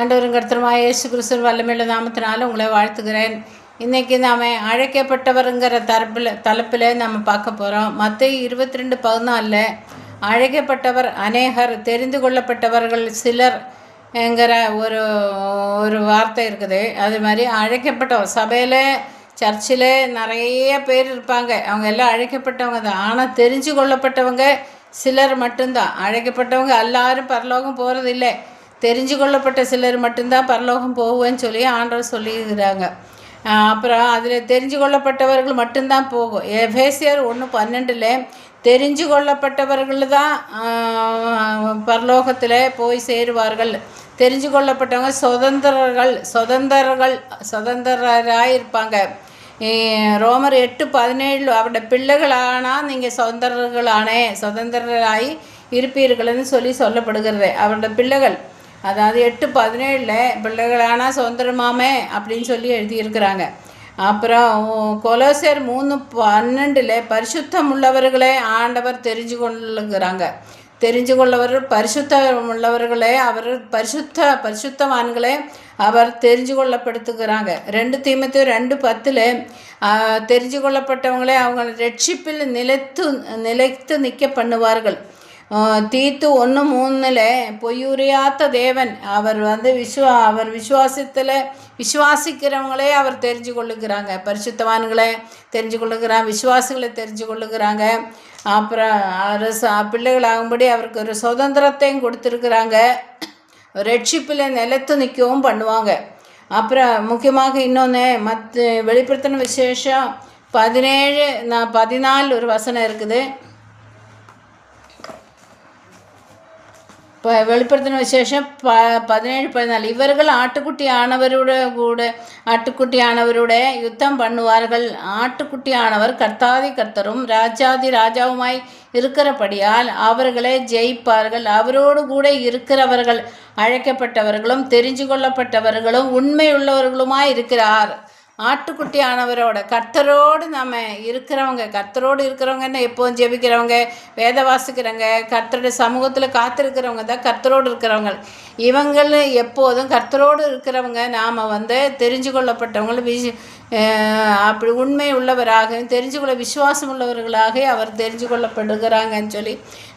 ஆண்டவரும் கருத்தருமாய் இயேசு கிறிஸ்துவின் வல்லமையுள்ள நாமத்தினால உங்களை வாழ்த்துகிறேன். இன்றைக்கி நாம் அழைக்கப்பட்டவருங்கிற தரப்பில் தலைப்பில் நம்ம பார்க்க போகிறோம் மற்ற இருபத்தி ரெண்டு பதினாலில் அழைக்கப்பட்டவர் அநேகர் தெரிந்து கொள்ளப்பட்டவர்கள் சிலர் என்கிற ஒரு ஒரு வார்த்தை இருக்குது. அது மாதிரி அழைக்கப்பட்டவர் சபையில் சர்ச்சில் நிறைய பேர் இருப்பாங்க. அவங்க எல்லாம் அழைக்கப்பட்டவங்க தான். ஆனால் தெரிஞ்சு கொள்ளப்பட்டவங்க சிலர் மட்டும்தான். அழைக்கப்பட்டவங்க எல்லாரும் பரலோகம் போகிறதில்லை தெரிஞ்சு கொள்ளப்பட்ட சிலர் மட்டும்தான் பரலோகம் போகுவேன்னு சொல்லி ஆண்டவர் சொல்லியிருக்கிறாங்க. அப்புறம் அதில் தெரிஞ்சு கொள்ளப்பட்டவர்கள் மட்டும்தான் போகும். எஃபேசியர் ஒன்று பன்னெண்டில் தெரிஞ்சு கொள்ளப்பட்டவர்கள் தான் பரலோகத்தில் போய் சேருவார்கள். தெரிஞ்சு கொள்ளப்பட்டவங்க சுதந்திரர்கள் சுதந்திரர்கள் சுதந்திரராயிருப்பாங்க. ரோமர் எட்டு பதினேழு அவருடைய பிள்ளைகளானால் நீங்கள் சுதந்திரர்களானே சுதந்திரராகி இருப்பீர்கள்னு சொல்லி சொல்லப்படுகிறது. அவருடைய பிள்ளைகள் அதாவது எட்டு பதினேழில் பிள்ளைகளானா சுதந்திரமாமே அப்படின்னு சொல்லி எழுதியிருக்கிறாங்க. அப்புறம் கொலோசர் மூணு பன்னெண்டில் பரிசுத்தம் உள்ளவர்களே ஆண்டவர் தெரிஞ்சு கொள்ளுகிறாங்க. தெரிஞ்சு கொள்ளவர் பரிசுத்தம் உள்ளவர்களே அவர் பரிசுத்த பரிசுத்தவான்களே அவர் தெரிஞ்சு கொள்ளப்படுத்துகிறாங்க. ரெண்டு தீமத்தையும் ரெண்டு பத்தில் தெரிஞ்சு கொள்ளப்பட்டவங்களே அவங்க ரட்சிப்பில் நிலைத்து நிலைத்து நிற்க பண்ணுவார்கள். தீத்து ஒன்று மூணில் பொய்யுரியாத்த தேவன். அவர் வந்து விஸ்வா அவர் விசுவாசத்தில் விசுவாசிக்கிறவங்களே அவர் தெரிஞ்சு கொள்ளுக்கிறாங்க பரிசுத்தவான்களை தெரிஞ்சு கொள்ளுக்கிறாங்க விசுவாசிகளை தெரிஞ்சு கொள்ளுக்கிறாங்க அப்புறம் அரசு பிள்ளைகளாகும்படி அவருக்கு ஒரு சுதந்திரத்தையும் கொடுத்துருக்குறாங்க. ரட்சிப்பில் நிலத்து நிற்கவும் பண்ணுவாங்க. அப்புறம் முக்கியமாக இன்னொன்று மற்ற வெளிப்படுத்தின விசேஷம் பதினேழு நான் பதினாலு ஒரு வசனம் இருக்குது. இப்போ வெளிப்படுத்தின விசேஷம் ப பதினேழு பதினாலு இவர்கள் ஆட்டுக்குட்டி ஆனவரோட கூட ஆட்டுக்குட்டி ஆனவரோட யுத்தம் பண்ணுவார்கள் ஆட்டுக்குட்டி ஆனவர் கர்த்தாதி கர்த்தரும் ராஜாதி ராஜாவுமாய் இருக்கிறபடியால் அவர்களை ஜெயிப்பார்கள் அவரோடு கூட இருக்கிறவர்கள் அழைக்கப்பட்டவர்களும் தெரிஞ்சு கொள்ளப்பட்டவர்களும் உண்மையுள்ளவர்களுமாய் இருக்கிறார் ஆட்டுக்குட்டி ஆனவரோட கர்த்தரோடு நம்ம இருக்கிறவங்க கர்த்தரோடு இருக்கிறவங்கன்னு எப்போதும் ஜெபிக்கிறவங்க வேத வாசிக்கிறவங்க கர்த்தருடைய சமூகத்தில் காத்திருக்கிறவங்க தான் கர்த்தரோடு இருக்கிறவங்க. இவங்கள் எப்போதும் கர்த்தரோடு இருக்கிறவங்க நாம் வந்து தெரிஞ்சு கொள்ளப்பட்டவங்களும் விஷ அப்படி உண்மை உள்ளவராக தெரிஞ்சு கொள்ள விசுவாசம் உள்ளவர்களாக அவர் தெரிஞ்சு கொள்ளப்படுகிறாங்கன்னு சொல்லி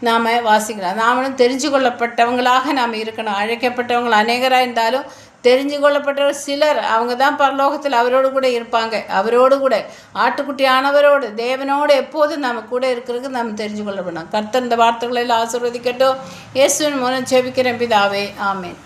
நாம் வாசிக்கலாம் நாமளும் தெரிஞ்சு கொள்ளப்பட்டவங்களாக நாம் இருக்கணும். அழைக்கப்பட்டவங்கள் அநேகராக இருந்தாலும் தெரிஞ்சு கொள்ளப்பட்ட சிலர். அவங்க தான் பரலோகத்தில் அவரோடு கூட இருப்பாங்க. அவரோடு கூட ஆட்டுக்குட்டி ஆனவரோடு தேவனோடு எப்போதும் நம்ம கூட இருக்கிறதுக்கு நம்ம தெரிஞ்சு கொள்ளப்படணும் கர்த்தர் இந்த வார்த்தைகளில் ஆசிர்வதிக்கட்டும். இயேசுவின் மூலம் செபிக்கிறேன் பிதாவே. ஆமேன்.